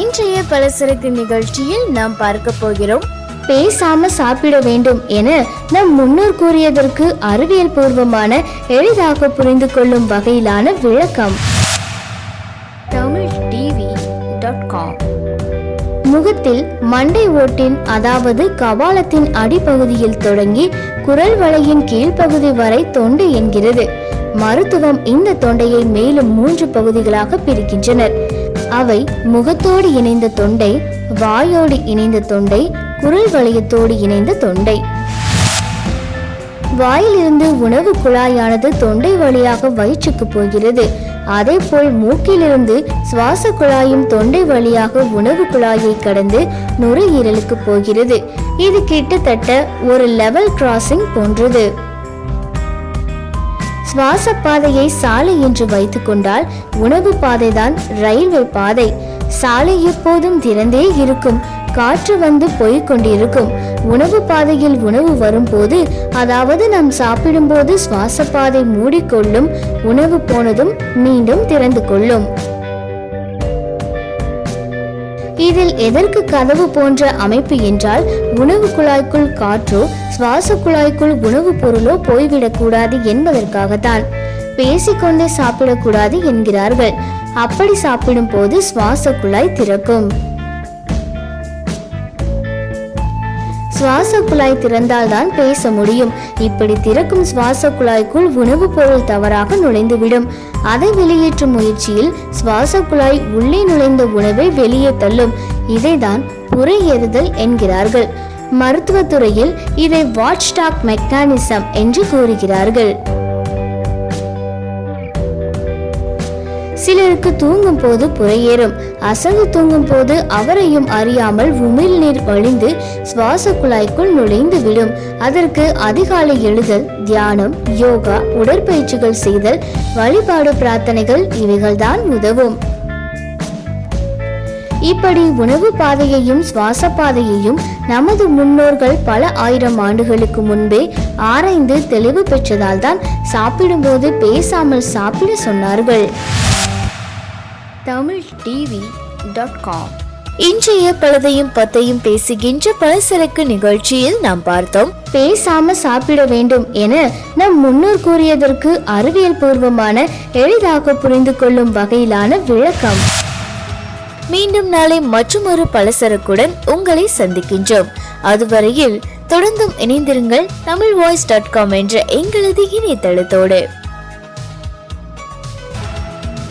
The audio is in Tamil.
இன்றைய பலசரக்கு நிகழ்ச்சியில் நாம் பார்க்க போகிறோம். பேசாம சாப்பிட வேண்டும் என நம் முன்னோர் கூறியதற்கு அறிவியல் பூர்வமான எளிதாக புரிந்து கொள்ளும் வகையிலான விளக்கம். தமிழ் டிவி டாட் காம் முகத்தில் மண்டை ஓட்டின் அதாவது கபாலத்தின் அடிப்பகுதியில் தொடங்கி குரல் வலையின் கீழ்ப்பகுதி வரை தொண்டு என்கிறது. மருத்துவம் இந்த தொண்டையை மேலும் மூன்று பகுதிகளாக பிரிக்கின்றனர். அவை முகத்தோடு இணைந்த தொண்டை வாயோடு இணைந்த தொண்டை குரல் வளையத்தோடு இணைந்த தொண்டை. வாயிலிருந்து உணவு குழாயானது தொண்டை வழியாக வயிற்றுக்கு போகிறது. அதேபோல் மூக்கிலிருந்து சுவாச குழாயும் தொண்டை வழியாக உணவு குழாயை கடந்து நுரையீரலுக்கு போகிறது. இது கிட்டத்தட்ட ஒரு லெவல் கிராசிங் போன்றது. சுவாச பாதையை சாலை என்று வைத்து கொண்டால் உணவு பாதைதான் ரயில்வே பாதை. சாலை எப்போதும் திறந்தே இருக்கும். காற்று வந்து போய்க் கொண்டிருக்கும் உணவு பாதையில் உணவு வரும்போது அதாவது நாம் சாப்பிடும்போது சுவாச பாதை மூடிக்கொள்ளும் உணவு போனதும் மீண்டும் திறந்து கொள்ளும். இதில் எதற்கு கதவு போன்ற அமைப்பு என்றால் உணவு குழாய்க்குள் காற்றோ சுவாச குழாய்க்குள் உணவுப் பொருளோ போய்விடக்கூடாது என்பதற்காகத்தான் பேசிக்கொண்டே சாப்பிடக்கூடாது என்கிறார்கள். அப்படி சாப்பிடும் போது சுவாச குழாய் திறக்கும். சுவாச குழாய் திறந்தால்தான் பேச முடியும். இப்படி திறக்கும் சுவாச குழாய்க்குள் உணவுப் பொருள் தவறாக நுழைந்துவிடும். அதை வெளியேற்றும் முயற்சியில் சுவாச குழாய் உள்ளே நுழைந்த உணவை வெளியே தள்ளும். இதைதான் புறையேறுதல் என்கிறார்கள். மருத்துவத்துறையில் இதை வாட்ச் டாக் மெக்கானிசம் என்று கூறுகிறார்கள். சிலருக்கு தூங்கும் போது புறையேறும். அசந்து தூங்கும் போது அவரையும் அறியாமல் உமிழ்நீர் வழிந்து சுவாச குழாய்க்குள் நுழைந்து விடும். அதற்கு அதிகாலை எழுதல் தியானம் யோகா உடற்பயிற்சிகள் செய்தல் வழிபாடு பிரார்த்தனைகள் இவைகள்தான் உதவும். இப்படி உணவு பாதையையும் சுவாச பாதையையும் நமது முன்னோர்கள் பல ஆயிரம் ஆண்டுகளுக்கு முன்பே ஆராய்ந்து தெளிவு பெற்றதால் தான் சாப்பிடும்போது பேசாமல் சாப்பிட சொன்னார்கள். தமிழ் டிவி டாட் காம் இன்றைய பழதையும் பத்தையும் பேசுகின்ற பலசரக்கு நிகழ்ச்சியில் நாம் பார்த்தோம். பேசாம சாப்பிட வேண்டும் என நம் முன்னோர் கூறியதற்கு அறிவியல் பூர்வமான எளிதாக புரிந்து கொள்ளும் வகையிலான விளக்கம். மீண்டும் நாளை மற்றொரு பலசரக்குடன் உங்களை சந்திக்கின்றோம். அதுவரையில் தொடர்ந்தும் இணைந்திருங்கள் தமிழ் வாய்ஸ் டாட் காம் என்ற எங்களது இணையதளத்தோடு.